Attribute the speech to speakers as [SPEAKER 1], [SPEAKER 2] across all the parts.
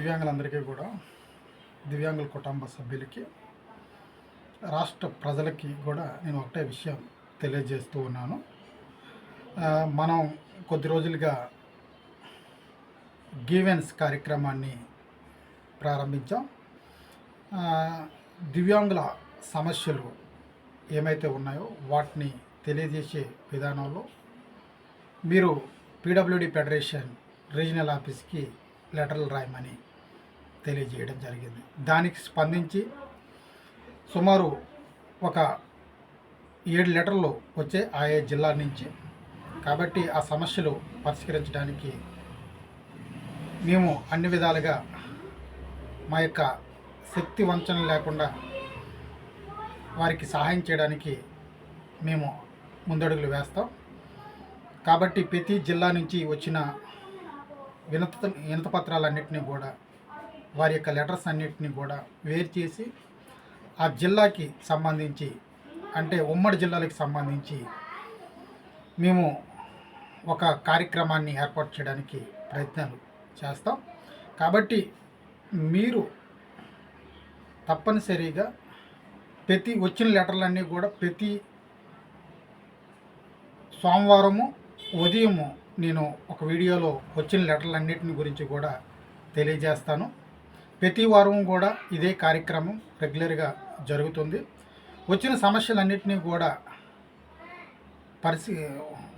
[SPEAKER 1] దివ్యాంగులందరికీ కూడా దివ్యాంగుల కుటుంబ సభ్యులకి రాష్ట్ర ప్రజలకి కూడా నేను ఒకటే విషయం తెలియజేస్తూ ఉన్నాను. మనం కొద్ది రోజులుగా గీవెన్స్ కార్యక్రమాన్ని ప్రారంభించాం. దివ్యాంగుల సమస్యలు ఏమైతే ఉన్నాయో వాటిని తెలియజేసే విధానంలో మీరు పీడబ్ల్యూడి ఫెడరేషన్ రీజనల్ ఆఫీస్కి లెటర్లు రాయమని తెలియజేయడం జరిగింది. దానికి స్పందించి సుమారు ఒక ఏడు లెటర్లు వచ్చే ఆయా జిల్లా నుంచి కాబట్టి ఆ సమస్యలు పరిష్కరించడానికి మేము అన్ని విధాలుగా మా యొక్క శక్తి వంచన లేకుండా వారికి సహాయం చేయడానికి మేము ముందడుగులు వేస్తాం. కాబట్టి ప్రతి జిల్లా నుంచి వచ్చిన వినత వినత పత్రాలన్నింటినీ కూడా వారి యొక్క లెటర్స్ అన్నిటిని కూడా వేరు చేసి ఆ జిల్లాకి సంబంధించి అంటే ఉమ్మడి జిల్లాలకు సంబంధించి మేము ఒక కార్యక్రమాన్ని ఏర్పాటు చేయడానికి ప్రయత్నాలు చేస్తాం. కాబట్టి మీరు తప్పనిసరిగా ప్రతి వచ్చిన లెటర్లన్నీ కూడా ప్రతి సోమవారము ఉదయము నేను ఒక వీడియోలో వచ్చిన లెటర్లన్నిటిని గురించి కూడా తెలియజేస్తాను. ప్రతి వారం కూడా ఇదే కార్యక్రమం రెగ్యులర్గా జరుగుతుంది. వచ్చిన సమస్యలన్నింటినీ కూడా పరిశీ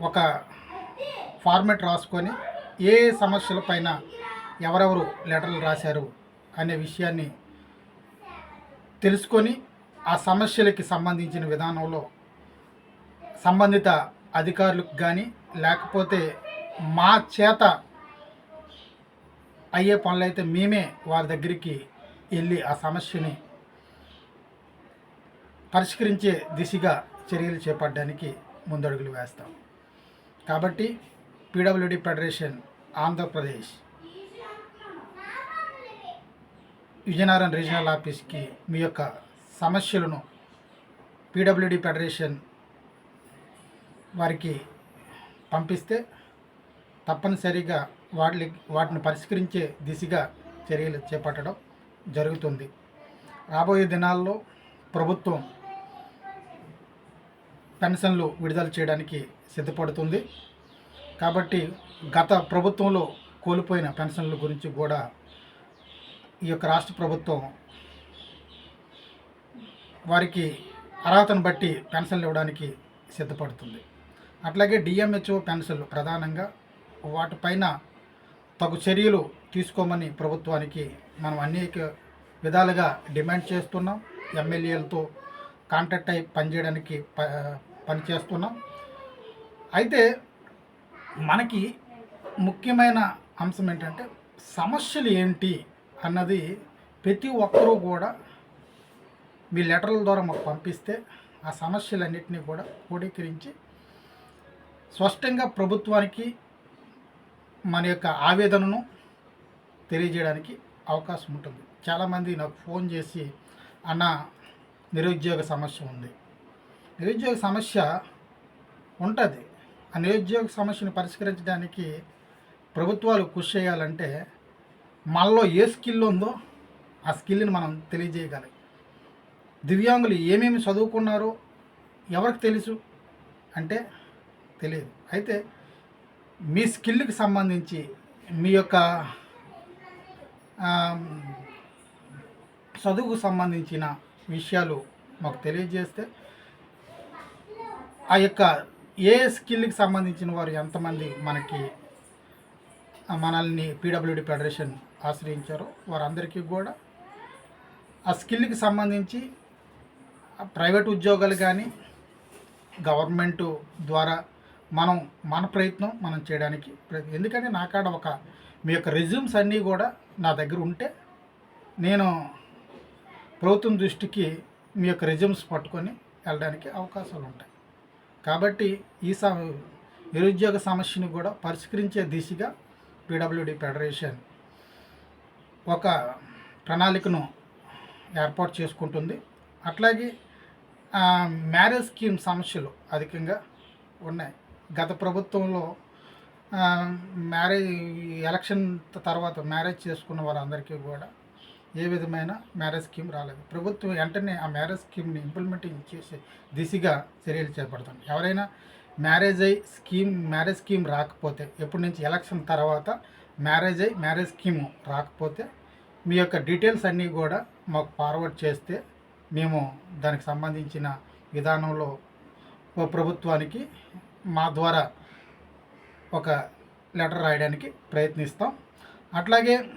[SPEAKER 1] ఒక ఫార్మెట్ రాసుకొని ఏ సమస్యలపైన ఎవరెవరు లెటర్లు రాశారు అనే విషయాన్ని తెలుసుకొని ఆ సమస్యలకి సంబంధించిన విధానంలో సంబంధిత అధికారులకు కానీ లేకపోతే మా చేత అయ్యే పనులైతే మేమే వారి దగ్గరికి వెళ్ళి ఆ సమస్యని పరిష్కరించే దిశగా చర్యలు చేపట్టడానికి ముందడుగులు వేస్తాం. కాబట్టి PWD federation Andhra Pradesh Vizianagaram regional ఆఫీస్కి మీ యొక్క సమస్యలను పీడబ్ల్యూడి ఫెడరేషన్ వారికి పంపిస్తే తప్పనిసరిగా వాటి వాటిని పరిష్కరించే దిశగా చర్యలు చేపట్టడం జరుగుతుంది. రాబోయే దినాల్లో ప్రభుత్వం పెన్షన్లు విడుదల చేయడానికి సిద్ధపడుతుంది. కాబట్టి గత ప్రభుత్వంలో కోల్పోయిన పెన్షన్ల గురించి కూడా ఈ యొక్క రాష్ట్ర ప్రభుత్వం వారికి అర్హతను బట్టి పెన్షన్లు ఇవ్వడానికి సిద్ధపడుతుంది. అట్లాగే డిఎంహెచ్ఓ పెన్షన్లు ప్రధానంగా వాటిపైన తగు చర్యలు తీసుకోమని ప్రభుత్వానికి మనం అనేక విధాలుగా డిమాండ్ చేస్తున్నాం. ఎమ్మెల్యేలతో కాంటాక్ట్ అయి పనిచేయడానికి ప పనిచేస్తున్నాం. అయితే మనకి ముఖ్యమైన అంశం ఏంటంటే సమస్యలు ఏంటి అన్నది ప్రతి ఒక్కరూ కూడా మీ లెటర్ల ద్వారా మాకు పంపిస్తే ఆ సమస్యలన్నింటినీ కూడా క్రోడీకరించి స్పష్టంగా ప్రభుత్వానికి మన యొక్క ఆవేదనను తెలియజేయడానికి అవకాశం ఉంటుంది. చాలామంది నాకు ఫోన్ చేసి అన్న నిరుద్యోగ సమస్య ఉంది. నిరుద్యోగ సమస్య ఉంటుంది. ఆ నిరుద్యోగ సమస్యను పరిష్కరించడానికి ప్రభుత్వాలు కృషి చేయాలంటే మనలో ఏ స్కిల్ ఉందో ఆ స్కిల్ని మనం తెలియజేయగలం. దివ్యాంగులు ఏమేమి చదువుకున్నారో ఎవరికి తెలుసు? అంటే తెలియదు. అయితే మీ స్కిల్కి సంబంధించి మీ యొక్క చదువుకు సంబంధించిన విషయాలు మాకు తెలియజేస్తే ఆ యొక్క ఏ స్కిల్కి సంబంధించిన వారు ఎంతమంది మనకి మనల్ని పీడబ్ల్యూడి ఫెడరేషన్ ఆశ్రయించారో వారందరికీ కూడా ఆ స్కిల్కి సంబంధించి ప్రైవేట్ ఉద్యోగాలు కానీ గవర్నమెంట్ ద్వారా మనం మన ప్రయత్నం మనం చేయడానికి ప్రయత్నం. ఎందుకంటే నా కాడ ఒక మీ యొక్క రెజ్యూమ్స్ అన్నీ కూడా నా దగ్గర ఉంటే నేను ప్రభుత్వం దృష్టికి మీ యొక్క రెజ్యూమ్స్ పట్టుకొని వెళ్ళడానికి అవకాశాలు ఉంటాయి. కాబట్టి ఈ స నిరుద్యోగ సమస్యను కూడా పరిష్కరించే దిశగా పీడబ్ల్యూడి ఫెడరేషన్ ఒక ప్రణాళికను ఏర్పాటు చేసుకుంటుంది. అట్లాగే మ్యారేజ్ స్కీమ్ సమస్యలు అధికంగా ఉన్నాయి. గత ప్రభుత్వంలో మ్యారేజ్ ఎలక్షన్ తర్వాత మ్యారేజ్ చేసుకున్న వారందరికీ కూడా ఏ విధమైన మ్యారేజ్ స్కీమ్ రాలేదు. ప్రభుత్వం వెంటనే ఆ మ్యారేజ్ స్కీమ్ని ఇంప్లిమెంటింగ్ చేసే దిశగా చర్యలు చేపడుతుంది. ఎవరైనా మ్యారేజ్ అయ్యి స్కీమ్ మ్యారేజ్ స్కీమ్ రాకపోతే ఎప్పటి నుంచి ఎలక్షన్ తర్వాత మ్యారేజ్ అయ్యి మ్యారేజ్ స్కీమ్ రాకపోతే మీ యొక్క డీటెయిల్స్ అన్నీ కూడా మాకు ఫార్వర్డ్ చేస్తే మేము దానికి సంబంధించిన విధానంలో ఓ ప్రభుత్వానికి మా ద్వారా ఒక లెటర్ రాయడానికి ప్రయత్నిస్తాం. అట్లాగే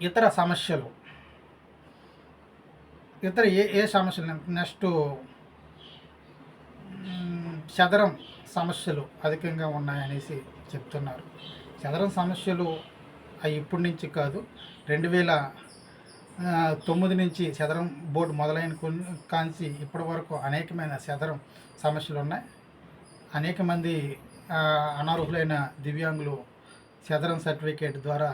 [SPEAKER 1] ఇతర సమస్యలు. ఇతర ఏ ఏ సమస్యలు? నెక్స్ట్ చదరం సమస్యలు అధికంగా ఉన్నాయనేసి చెప్తున్నారు. చదరం సమస్యలు అవి ఇప్పటి నుంచి కాదు. రెండు వేల తొమ్మిది నుంచి చదరం బోర్డు మొదలైన కొన్ని కాంచి ఇప్పటి వరకు అనేకమైన చదరం సమస్యలు ఉన్నాయి. అనేక మంది అనర్హులైన దివ్యాంగులు చదరం సర్టిఫికేట్ ద్వారా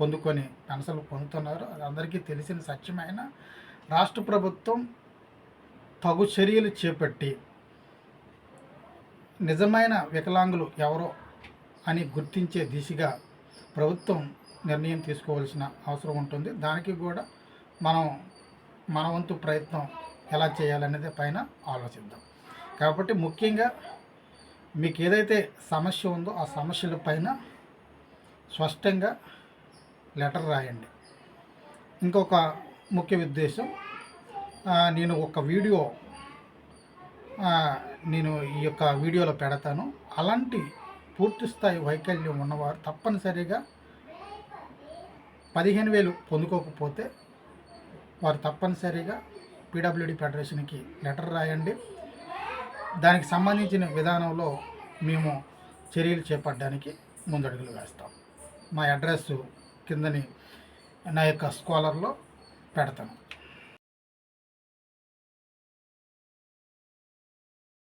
[SPEAKER 1] పొందుకొని పెన్షన్లు పొందుతున్నారు. అందరికీ తెలిసిన సత్యమైన రాష్ట్ర ప్రభుత్వం తగు చర్యలు చేపట్టి నిజమైన వికలాంగులు ఎవరో అని గుర్తించే దిశగా ప్రభుత్వం నిర్ణయం తీసుకోవాల్సిన అవసరం ఉంటుంది. దానికి కూడా మనం మన వంతు ప్రయత్నం ఎలా చేయాలనేది పైన ఆలోచిద్దాం. కాబట్టి ముఖ్యంగా మీకు ఏదైతే సమస్య ఉందో ఆ సమస్యల పైన స్పష్టంగా లెటర్ రాయండి. ఇంకొక ముఖ్య ఉద్దేశం నేను ఒక వీడియో నేను ఈ యొక్క వీడియోలో పెడతాను. అలాంటి పూర్తి స్థాయి వైకల్యం ఉన్నవారు తప్పనిసరిగా పదిహేను వేలు పొందుకోకపోతే వారు తప్పనిసరిగా పీడబ్ల్యూడి ఫెడరేషన్కి లెటర్ రాయండి. దానికి సంబంధించిన విధానంలో మేము చర్యలు చేపట్టడానికి ముందడుగులు వేస్తాం. మా అడ్రస్ కిందని నా యొక్క స్కాలర్లో పెడతాను.